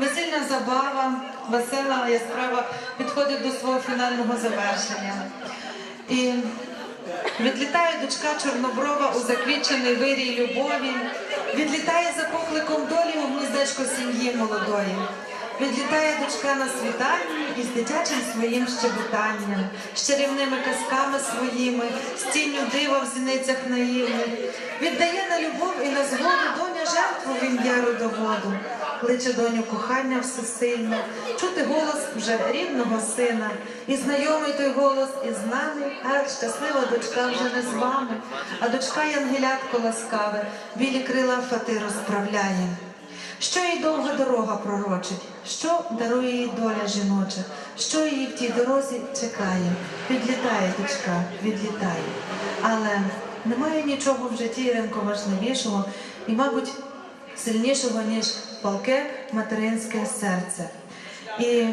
весільна забава, весела, яскрава підходить до свого фінального завершення. І відлітає дочка Чорноброва у заквічений вирій любові, відлітає за покликом долі у гніздечко сім'ї молодої. Відлітає дочка на світанні із дитячим своїм щебетанням, з чарівними казками своїми, з тінню дива в зіницях наївних. Віддає на любов і на згоду доня жертву в ім'я родоводу. Кличе доню кохання всесильне, чути голос вже рідного сина. І знайомий той голос із нами, ах, щаслива дочка вже не з вами, а дочка Янгелятко ласкаве, білі крила фати розправляє. Що їй довга дорога пророчить, що дарує їй доля жіноча, що її в тій дорозі чекає. Відлітає дочка, відлітає. Але немає нічого в житті Іринко важливішого і, мабуть, сильнішого, ніж палке материнське серце. І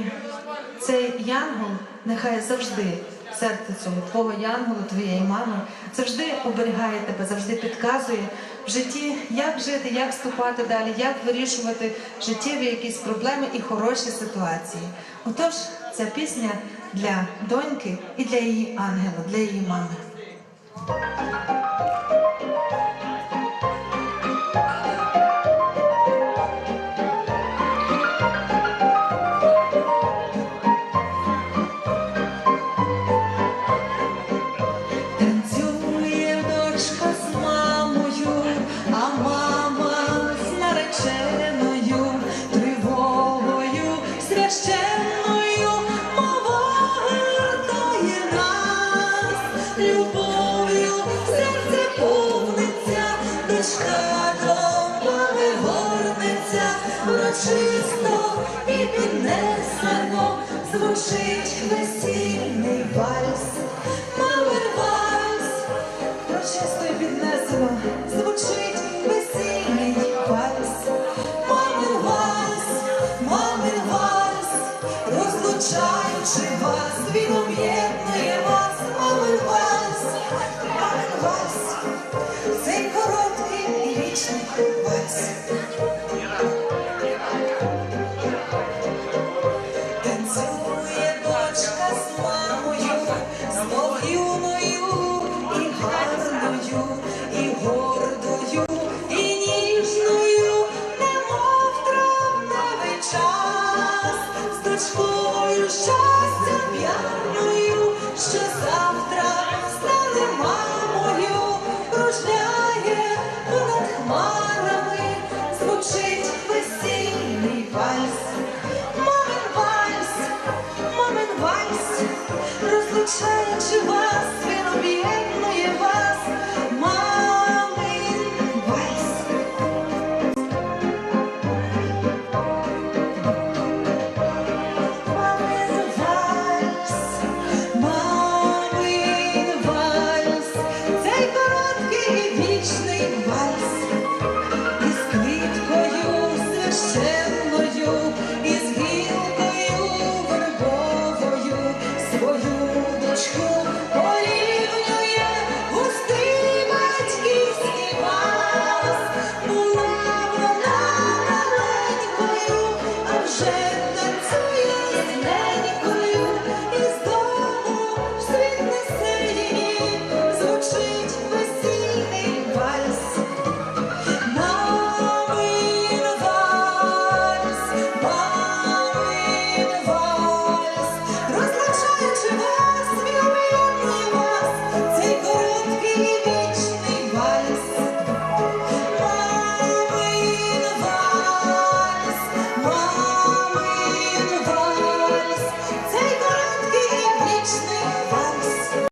цей янгол нехай завжди серце цього твого янгола, твоєї мами, завжди оберігає тебе, завжди підказує в житті, як жити, як вступати далі, як вирішувати життєві якісь проблеми і хороші ситуації. Отож, ця пісня для доньки і для її ангела, для її мами. Священною мова нас, любов'ю серце повниться, дочка до мами горниться, і піднесено звучить весільний вальс. Вас, він об'єднує вас, мамин вальс, мамин вальс, цей короткий вічний вальс. Танцює дочка з мамою, знов юною і гарною, і гордою, і ніжною, немов травневий час, з дочкою що завтра стане мамою, кружляє понад хмарами, звучить весільний вальс.